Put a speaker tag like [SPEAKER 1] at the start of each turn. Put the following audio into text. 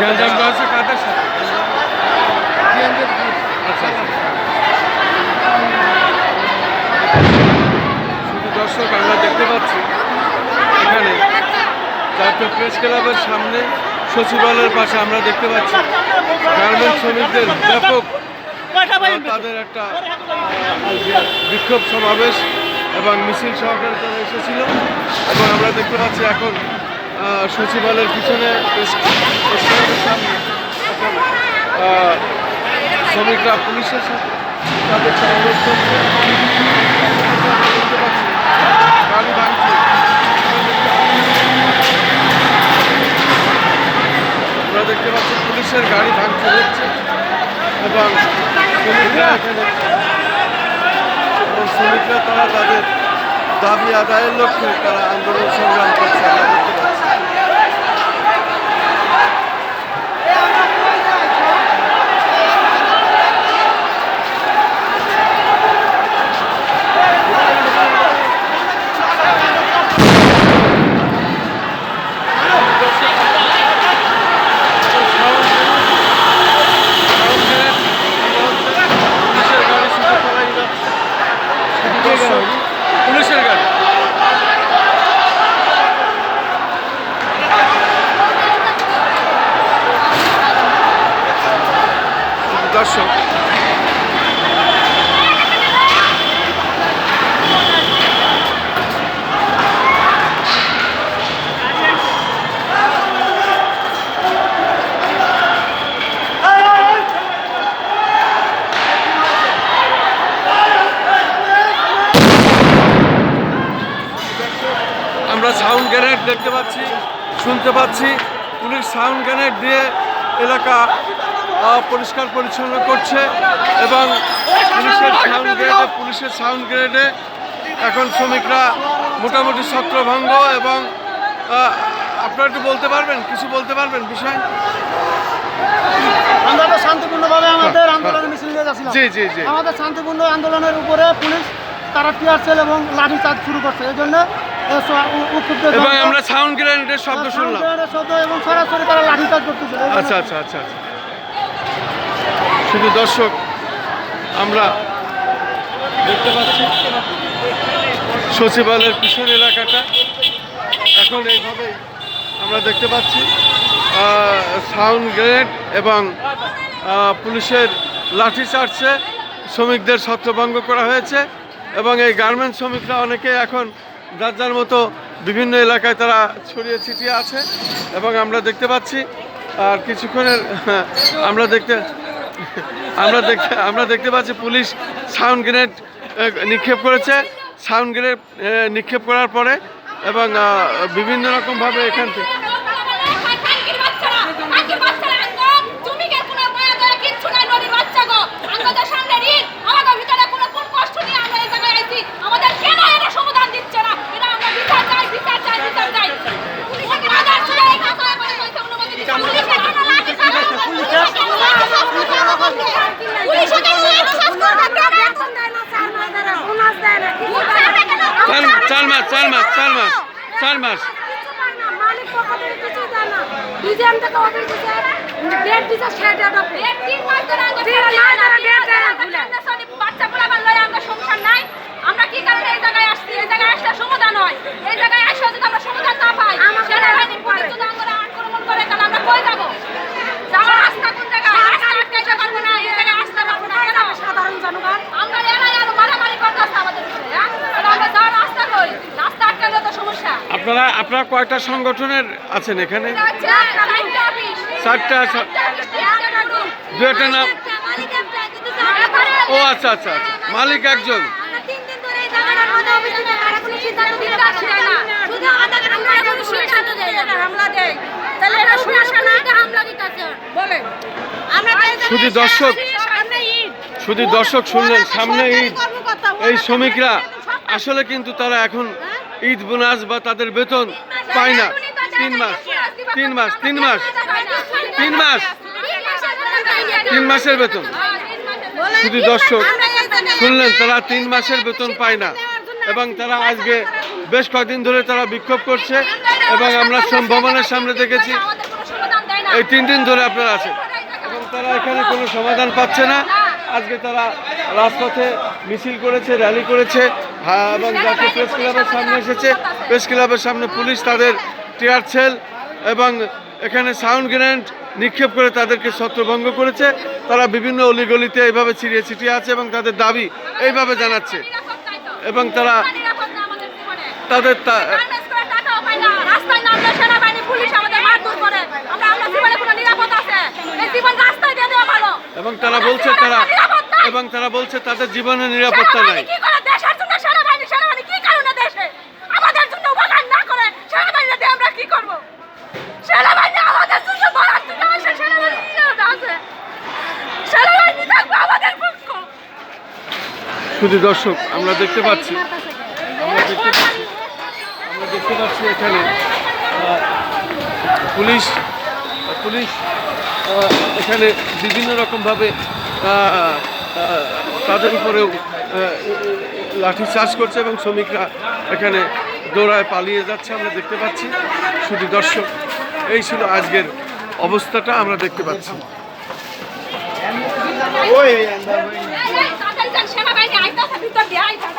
[SPEAKER 1] গ্যাঞ্জাম আচ্ছা। সাথে? শুধু দর্শক আমরা দেখতে পাচ্ছি। এখানে জাতীয় প্রেস ক্লাবের সামনে সচিবালয়ের পাশে আমরা দেখতে পাচ্ছি। গার্মেন্ট শ্রমিকদের ব্যাপক তাদের একটা বিক্ষোভ সমাবেশ এবং মিছিল সহকারে তারা এসেছিল। এবং আমরা দেখতে পাচ্ছি এখন সচিবালয়ের পিছনে সামনে শ্রমিকরা, পুলিশের সাথে তাদের। দেখতে পাচ্ছি গাড়ি ভাঙছে আমরা দেখতে পাচ্ছি পুলিশের গাড়ি ভাঙচুর হচ্ছে এবং শ্রমিকরা শ্রমিকরা তারা তাদের দাবি আদায়ের লক্ষ্যে তারা আন্দোলন সংগ্রাম করছে আমরা দেখতে পাচ্ছি পুলিশের গাড়ি শুধু চালাই যাচ্ছে শুধু দর্শক পুলিশের গাড়ি শুধু দর্শক। আমরা সাউন্ড গ্রেনেড দেখতে পাচ্ছি শুনতে পাচ্ছি। পুলিশ সাউন্ড গ্রেনেড দিয়ে এলাকা পরিষ্কার পরিচ্ছন্ন করছে এবং পুলিশের সাউন্ড গ্রেডে পুলিশের সাউন্ড গ্রেডে এখন শ্রমিকরা মোটামুটি ছত্রভঙ্গ এবং আপনারা একটু বলতে পারবেন? কিছু বলতে পারবেন বিষয়?
[SPEAKER 2] আমরা তো শান্তিপূর্ণভাবে আমাদের
[SPEAKER 1] হ্যাঁ,
[SPEAKER 2] আন্দোলনে
[SPEAKER 1] হ্যাঁ।
[SPEAKER 2] মিছিল নিয়ে যাচ্ছিলাম।
[SPEAKER 1] জি জি জি।
[SPEAKER 2] আমাদের শান্তিপূর্ণ আন্দোলনের উপরে পুলিশ তারা টিয়ার সেল এবং লাঠি চার্জ শুরু করছে। এই জন্য
[SPEAKER 1] এবং আমরা সাউন্ড গ্রেনেডের শব্দ
[SPEAKER 2] সাউন্ড
[SPEAKER 1] শুনলাম।
[SPEAKER 2] গ্রেনেডের শব্দ এবং সরাসরি তারা লাঠি চার্জ করতেছে। এই
[SPEAKER 1] আচ্ছা আচ্ছা আচ্ছা আচ্ছা। শুধু দর্শক, আমরা দেখতে পাচ্ছি সচিবালয়ের পিছন এলাকাটা। এখন এইভাবে আমরা দেখতে পাচ্ছি সাউন্ড গ্রেনেড এবং পুলিশের লাঠি চার্জে শ্রমিকদের ছত্রভঙ্গ করা হয়েছে এবং এই গার্মেন্টস শ্রমিকরা অনেকে এখন যার যার মতো বিভিন্ন এলাকায় তারা ছড়িয়ে ছিটিয়ে আছে এবং আমরা দেখতে পাচ্ছি, আর কিছুক্ষণের, আমরা দেখতে আমরা দেখতে আমরা দেখতে পাচ্ছি পুলিশ সাউন্ড গ্রেনেড নিক্ষেপ করেছে। সাউন্ড গ্রেনেড নিক্ষেপ করার পরে এবং বিভিন্ন রকমভাবে এখান থেকে
[SPEAKER 3] টাঙ্কির বাচ্চারা, টাঙ্কির বাচ্চারা একদম জমিকে কোনো মায়া দয়া কিচ্ছু নাই, নদীর বাচ্চা গো। আমাদের সামনে ঋণ, আমাদের ভিতরে কোনো কোন কষ্ট নিয়ে আমরা এই জায়গায় আইছি। আমাদের কেন এরা সমাধান দিচ্ছে না? এটা আমরা বিচার চাই, বিচার চাই, বিচার চাই। পুলিশকে আদার ছিল, এই কথা বলে কইছে অনুমতি দিচ্ছে। পুলিশকে কেন লাঠি চার্জ করবে? পুলিশকে কেন লাঠি চার্জ করবে? পুলিশকে কেন লাঠি চার্জ করবে? বেতন দেয় না, চার মাস দেয় না, বোনাস দেয় না, কিছু দেয় না।
[SPEAKER 1] চার মাস চার মাস চার মাস চার মাস
[SPEAKER 3] কিছু পায় না, মালিক পক্ষ থেকে কিছু দেয় না। ডিজাইন থেকে অফিস দিছে, ডেট দিছে, সে ডেট অফ ডেট তিন মাস ধরে আমরা তিন মাস ধরে ডেট দেয় না খুলে। আমরা সনি বাচ্চা পোলাপান লয়ে আমরা সংসার নাই। আমরা কি কারণে এই জায়গায় আসছি? এই জায়গায় আসলে সমাধান হয়। এই জায়গায় আসলে যদি আমরা সমাধান না পাই, সেনাবাহিনী পুলিশ যদি আমরা আক্রমণ করে, তাহলে আমরা কই যাব? যাওয়ার রাস্তা কোন জায়গায়? রাস্তা আটকাইতে পারব না, এই জায়গায় আসতে পারব না, কেন? আমরা এলাই আরও মারামারি করতেছে আমাদের উপরে, হ্যাঁ? তাহলে আমরা যাওয়ার রাস্তা কই? রাস্তা আটকাইলে তো সমস্যা
[SPEAKER 1] আপনারা আপনারা কয়টা সংগঠনের আছেন এখানে? চারটা দু একটা নাম। ও আচ্ছা আচ্ছা আচ্ছা। মালিক একজন। শুধু দর্শক শুধু দর্শক শুনলেন সামনে এই শ্রমিকরা আসলে কিন্তু তারা এখন ঈদ বোনাস বা তাদের বেতন পায় না। তিন মাস। তিন মাস তিন মাস। তিন মাস। তিন মাসের বেতন। শুধু দর্শক শুনলেন, তারা তিন মাসের বেতন পায় না। এবং তারা আজকে বেশ কয়েকদিন ধরে তারা বিক্ষোভ করছে এবং আমরা শ্রম ভবনের সামনে দেখেছি। এই তিন দিন ধরে আপনারা আছেন। এবং তারা এখানে কোনো সমাধান পাচ্ছে না। আজকে তারা রাজপথে মিছিল করেছে, র্যালি করেছে। এবং জাতীয় প্রেস ক্লাবের সামনে এসেছে। প্রেস ক্লাবের সামনে পুলিশ তাদের টিয়ার সেল এবং এখানে সাউন্ড গ্রেনেড নিক্ষেপ করে তাদেরকে ছত্রভঙ্গ করেছে। তারা বিভিন্ন অলিগলিতে এইভাবে ছিড়িয়ে ছিটিয়ে আছে এবং তাদের দাবি এইভাবে জানাচ্ছে। এবং তারা তাদের
[SPEAKER 3] জীবনে জীবন
[SPEAKER 1] এবং তারা বলছে তারা এবং তারা বলছে তাদের জীবনের নিরাপত্তা নাই। শুধু দর্শক, আমরা দেখতে পাচ্ছি। আমরা দেখতে পাচ্ছি আমরা দেখতে পাচ্ছি এখানে পুলিশ পুলিশ এখানে বিভিন্ন রকমভাবে তাদের উপরেও লাঠি চার্জ করছে এবং শ্রমিকরা এখানে দৌড়ায় পালিয়ে যাচ্ছে, আমরা দেখতে পাচ্ছি। শুধু দর্শক, এই ছিল আজকের অবস্থাটা, আমরা দেখতে পাচ্ছি।
[SPEAKER 3] ভিতর দিয়ে আইতাছে